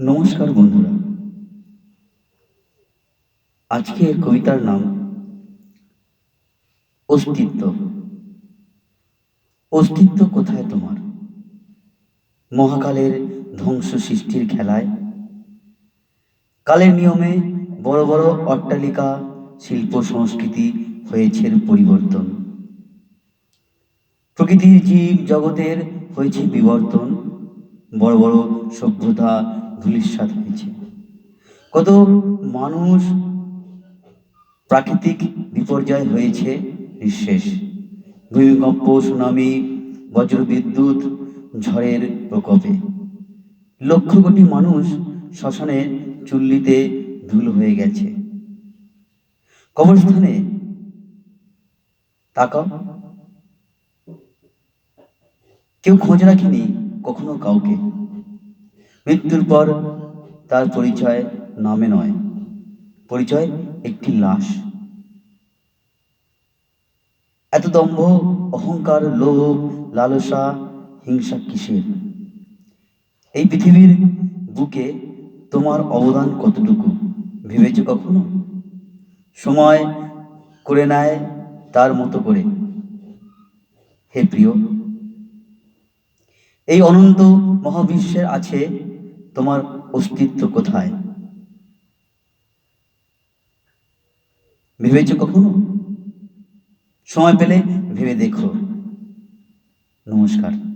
নমস্কার বন্ধুরা। আজকের কবিতার নাম অস্তিত্ব। অস্তিত্ব কোথায় তোমার? মহাকালের ধ্বংস সৃষ্টির খেলায়? কালের নিয়মে বড় বড় অট্টালিকা, শিল্প সংস্কৃতি হয়েছে পরিবর্তন। প্রকৃতির জীব জগতের হয়েছে বিবর্তন। বড় বড় সভ্যতা ধূলিসাৎ হয়েছে। কত মানুষ প্রাকৃতিক বিপর্যয় হয়েছে নিঃশেষ। ভূমিকম্প, সুনামি, বজ্রবিদ্যুৎ, ঝড়ের প্রকোপে। লক্ষ কোটি মানুষ শ্মশানে চুল্লিতে ধুল হয়ে গেছে। কবরস্থানে তাকাও। কেউ খোঁজ রাখেনি কখনো কাউকে। মৃত্যুর পর তার পরিচয় নামে নয়। পরিচয় একটি লাশ। এত দম্ভ, অহংকার, লোভ, লালসা, হিংসা কিসের? এই পৃথিবীর বুকে তোমার অবদান কতটুকু, ভেবেছ কখনো? সময় করে নেয় তার মতো করে। হে প্রিয়, এই অনন্ত মহাবিশ্বের আছে তোমার অস্তিত্ব কোথায়? ভেবেছো কখনো? সময় পেলে ভেবে দেখো। নমস্কার।